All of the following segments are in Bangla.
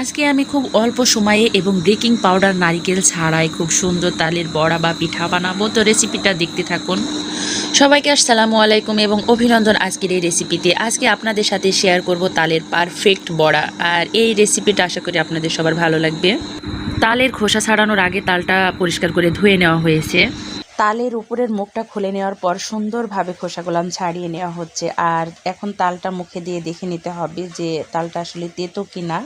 আজকে আমি খুব অল্প সময়ে এবং বেকিং পাউডার নারিকেল ছাড়াই খুব সুন্দর তালের বড়া বা পিঠা বানাবো। তো রেসিপিটা দেখতে থাকুন। সবাইকে আসসালামু আলাইকুম এবং অভিনন্দন আজকের এই রেসিপিতে। আজকে আপনাদের সাথে শেয়ার করব তালের পারফেক্ট বড়া। আর এই রেসিপিটা আশা করি আপনাদের সবার ভালো লাগবে। তালের খোসা ছাড়ানোর আগে তালটা পরিষ্কার করে ধুয়ে নেওয়া হয়েছে। তালের উপরের মুখটা খুলে নেওয়ার পর সুন্দরভাবে খোসাগুলাম ছাড়িয়ে নেওয়া হচ্ছে। আর এখন তালটা মুখে দিয়ে দেখে নিতে হবে যে তালটা আসলে তেতো কিনা।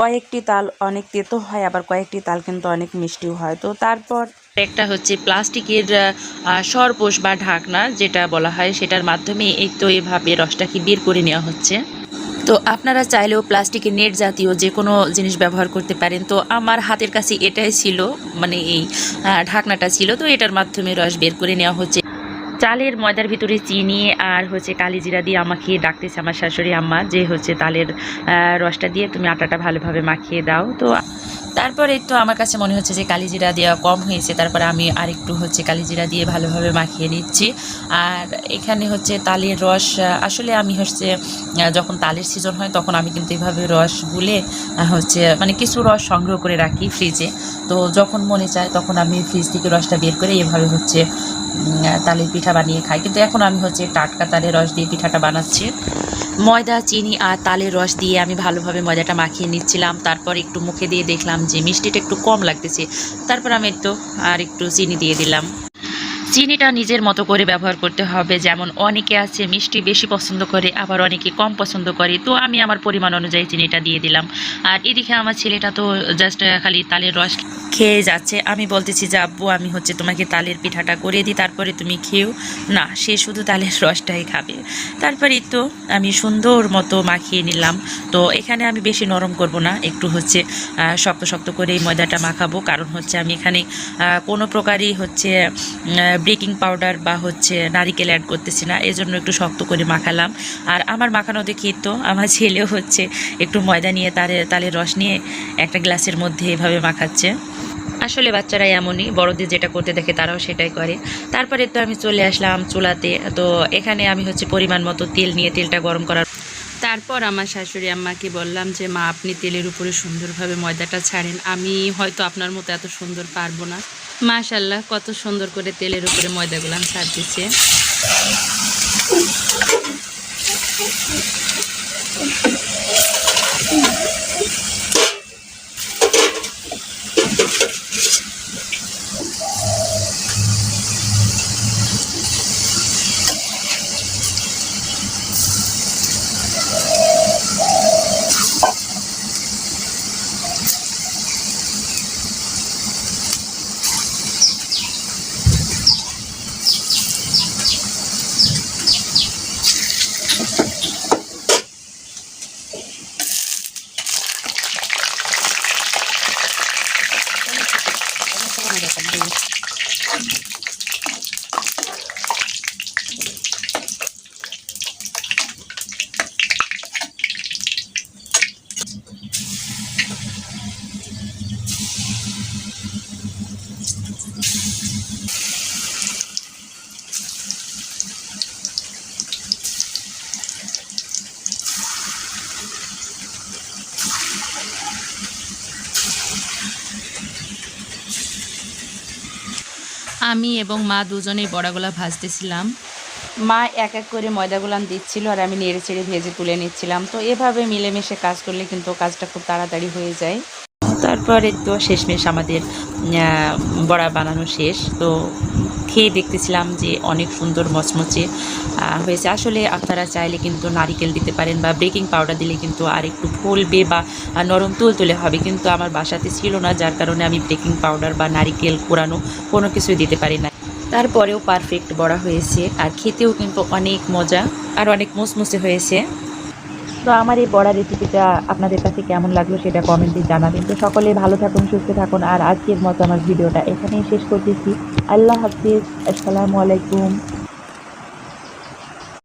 কয়েকটি তাল অনেক তেতো হয়, আবার কয়েকটি তাল কিন্তু অনেক মিষ্টিও হয়। তো তারপর একটা হচ্ছে প্লাস্টিকের সরপোষ বা ঢাকনা, যেটা বলা হয়, সেটার মাধ্যমে এই তো এভাবে রসটাকে বের করে নেওয়া হচ্ছে। তো আপনারা চাইলেও প্লাস্টিকের নেট জাতীয় যে কোনো জিনিস ব্যবহার করতে পারেন। তো আমার হাতের কাছে এটাই ছিল মানে এই ঢাকনাটা ছিল, তো এটার মাধ্যমে রস বের করে নেওয়া হচ্ছে। চালের ময়দার ভিতরে চিনি আর হচ্ছে কালি জিরা দিয়ে আমাকে ডাকতেছে আমার শাশুড়ি আম্মা যে হচ্ছে তালের রসটা দিয়ে তুমি আটাটা ভালোভাবে মাখিয়ে দাও। তো তারপরে তো আমার কাছে মনে হচ্ছে যে কালিজিরা দেওয়া কম হয়েছে, তারপরে আমি আরেকটু হচ্ছে কালিজিরা দিয়ে ভালোভাবে মাখিয়ে নিচ্ছি। আর এখানে হচ্ছে তালের রস, আসলে আমি হচ্ছে যখন তালের সিজন হয় তখন আমি কিন্তু এভাবে রস গুলে হচ্ছে মানে কিছু রস সংগ্রহ করে রাখি ফ্রিজে তো যখন মনে চায় তখন আমি ফ্রিজ থেকে রসটা বের করে এভাবে হচ্ছে তালের পিঠা বানিয়ে খাই। কিন্তু এখন আমি হচ্ছে টাটকা তালের রস দিয়ে পিঠাটা বানাচ্ছি। ময়দা, চিনি আর তালের রস দিয়ে আমি ভালোভাবে ময়দাটা মাখিয়ে নিচ্ছিলাম। তারপর একটু মুখে দিয়ে দেখলাম যে মিষ্টিটা একটু কম লাগতেছে। তারপর আমি একটু আর একটু চিনি দিয়ে দিলাম। চিনিটা নিজের মতো করে ব্যবহার করতে হবে। যেমন অনেকে আছে মিষ্টি বেশি পছন্দ করে, আবার অনেকে কম পছন্দ করে। তো আমি আমার পরিমাণ অনুযায়ী চিনিটা দিয়ে দিলাম। আর এদিকে আমার ছেলেটা তো জাস্ট খালি তালের রস খেয়ে যাচ্ছে। আমি বলতেছি যে, আব্বু, আমি হচ্ছে তোমাকে তালের পিঠাটা করে দিই, তারপরে তুমি খেও না, সে শুধু তালের রসটাই খাবে। তারপরে তো আমি সুন্দর মতো মাখিয়ে নিলাম। তো এখানে আমি বেশি নরম করব না। একটু হচ্ছে শক্ত শক্ত করে এই ময়দাটা মাখাবো। কারণ হচ্ছে আমি এখানে কোনো প্রকারই হচ্ছে বেকিং পাউডার বা হচ্ছে নারিকেল অ্যাড করতেছি না, এজন্য একটু শক্ত করে মাখালাম। আর আমার মাখানো দেখি তো, আমার ছেলেও হচ্ছে একটু ময়দা নিয়ে তারে, তালের রস নিয়ে একটা গ্লাসের মধ্যে এভাবে মাখাচ্ছে। আসলে বাচ্চারা এমনই, বড়দের যেটা করতে দেখে তারাও সেটাই করে। তারপরে তো আমি চলে আসলাম চুলাতে, তো এখানে আমি হচ্ছে পরিমাণ মতো তেল নিয়ে তেলটা গরম করার তারপর আমার শাশুড়ি আম্মাকে বললাম যে, মা, আপনি তেলের উপরে সুন্দরভাবে ময়দাটা ছাড়েন। আমি হয়তো আপনার মতো এত সুন্দর পারব না। মাশাল্লাহ কত সুন্দর করে তেলের উপরে ময়দাগুলাম ছাড় ছাড়তেছে আমি এবং মা দুজনেই বড়াগুলা ভাজতেছিলাম। মা এক এক করে ময়দাগুলান দিচ্ছিল আর আমি নেড়ে চেড়ে ভেজে তুলে নিচ্ছিলাম। তো এভাবে মিলেমিশে কাজ করলে কিন্তু কাজটা খুব তাড়াতাড়ি হয়ে যায়। তারপরে তো শেষমেশ আমাদের বড়া বানানো শেষ। তো খেয়ে দেখতেছিলাম যে অনেক সুন্দর মচমচে হয়েছে। আসলে আপনারা চাইলে কিন্তু নারিকেল দিতে পারেন বা বেকিং পাউডার দিলে কিন্তু আর একটু ফুলবে বা নরম তুল তুলে হবে। কিন্তু আমার বাসাতে ছিল না, যার কারণে আমি বেকিং পাউডার বা নারিকেল কোরানো কোনো কিছুই দিতে পারি না। তারপরেও পারফেক্ট বড়া হয়েছে। আর খেতেও কিন্তু অনেক মজা আর অনেক মুসমুসে হয়েছে। তো আমার এই বড়া রেসিপিটা আপনাদের কাছে কেমন লাগল সেটা কমেন্টে জানাবেন। তো সকলে ভালো থাকুন, সুস্থ থাকুন, আর আজকের মতো আমার ভিডিওটা এখানেই শেষ করতেছি। আল্লাহ হাফিজ, আসসালামু আলাইকুম।